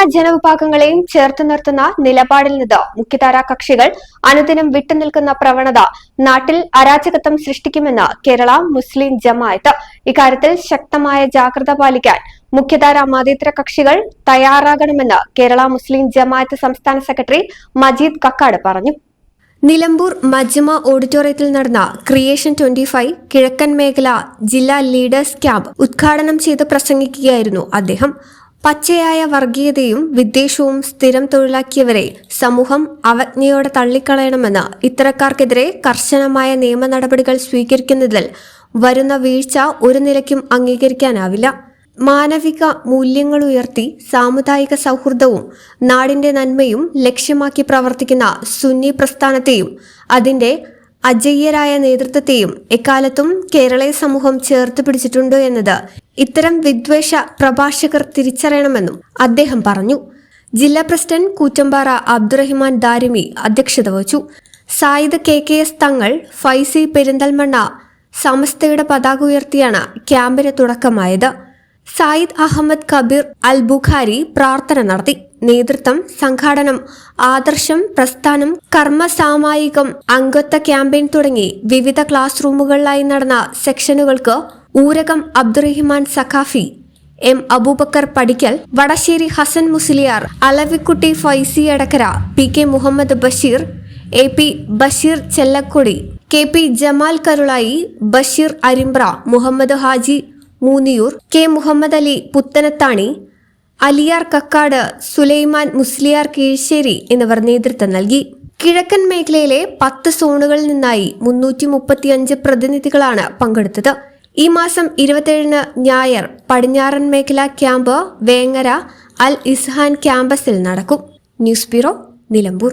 എല്ലാ ജനവിഭാഗങ്ങളെയും ചേർത്ത് നിർത്തുന്ന നിലപാടിൽ നിന്ന് മുഖ്യധാര കക്ഷികൾ അനുദിനം വിട്ടുനിൽക്കുന്ന പ്രവണത നാട്ടിൽ അരാജകത്വം സൃഷ്ടിക്കുമെന്ന് കേരള മുസ്ലിം ജമായത്ത് ഇക്കാര്യത്തിൽ ശക്തമായ ജാഗ്രത പാലിക്കാൻ മുഖ്യധാര മതേതര കക്ഷികൾ തയ്യാറാകണമെന്ന് കേരള മുസ്ലിം ജമായത്ത് സംസ്ഥാന സെക്രട്ടറി മജീദ് കക്കാട് പറഞ്ഞു. നിലമ്പൂർ മജ്മ ഓഡിറ്റോറിയത്തിൽ നടന്ന ക്രിയേഷൻ ട്വന്റി ഫൈവ് കിഴക്കൻ മേഖല ജില്ലാ ലീഡേഴ്സ് ക്യാമ്പ് ഉദ്ഘാടനം ചെയ്ത് പ്രസംഗിക്കുകയായിരുന്നു അദ്ദേഹം. പച്ചയായ വർഗീയതയും വിദ്വേഷവും സ്ഥിരം തൊഴിലാക്കിയവരെ സമൂഹം അവജ്ഞയോടെ തള്ളിക്കളയണമെന്ന് ഇത്തരക്കാർക്കെതിരെ കർശനമായ നിയമ നടപടികൾ സ്വീകരിക്കുന്നതിൽ വരുന്ന വീഴ്ച ഒരു നിലയ്ക്കും അംഗീകരിക്കാനാവില്ല. മാനവിക മൂല്യങ്ങൾ ഉയർത്തി സാമുദായിക സൗഹൃദവും നാടിന്റെ നന്മയും ലക്ഷ്യമാക്കി പ്രവർത്തിക്കുന്ന സുന്നി പ്രസ്ഥാനത്തെയും അതിന്റെ അജയ്യരായ നേതൃത്വത്തെയും എക്കാലത്തും കേരളീയ സമൂഹം ചേർത്ത് പിടിച്ചിട്ടുണ്ട് എന്നത് ഇത്തരം വിദ്വേഷ പ്രഭാഷകർ തിരിച്ചറിയണമെന്നും അദ്ദേഹം പറഞ്ഞു. ജില്ലാ പ്രസിഡന്റ് കൂറ്റമ്പാറ അബ്ദുറഹിമാൻ ദാരിമി അധ്യക്ഷത വഹിച്ചു. സായിദ് കെ കെ എസ് തങ്ങൾ ഫൈസി പെരിന്തൽമണ്ണ സമസ്തയുടെ പതാക ഉയർത്തിയാണ് ക്യാമ്പിന് തുടക്കമായത്. സായിദ് അഹമ്മദ് കബീർ അൽ ബുഖാരി പ്രാർത്ഥന നടത്തി. നേതൃത്വം സംഘാടനം ആദർശം പ്രസ്ഥാനം കർമ്മ സാമായികം അംഗത്വ ക്യാമ്പയിൻ തുടങ്ങി വിവിധ ക്ലാസ് റൂമുകളിലായി നടന്ന സെക്ഷനുകൾക്ക് Oorakam Abdurahiman Saqafi M Abubacker Padikkal Vadasseri Hasan Musliyar Alavikutty Faizy Adakkara P K Muhammad Basheer A P Basheer Chellakodi K P Jamal Karulai Basheer Arimbra Muhammad Haji Moonniyur K Muhammad Ali Puthanathani Aliyar Kakkad Sulaiman Musliyar Keezhissery എന്നിവർ നേതൃത്വം നൽകി. കിഴക്കൻ മേഖലയിലെ പത്ത് സോണുകളിൽ നിന്നായി മുന്നൂറ്റി മുപ്പത്തിയഞ്ച് പ്രതിനിധികളാണ് പങ്കെടുത്തത്. ഈ മാസം ഇരുപത്തിയേഴിന് ഞായർ പടിഞ്ഞാറൻ മേഖല ക്യാമ്പ് വേങ്ങര അൽ ഇസ്ഹാൻ ക്യാമ്പസിൽ നടക്കും. News bureau Nilambur.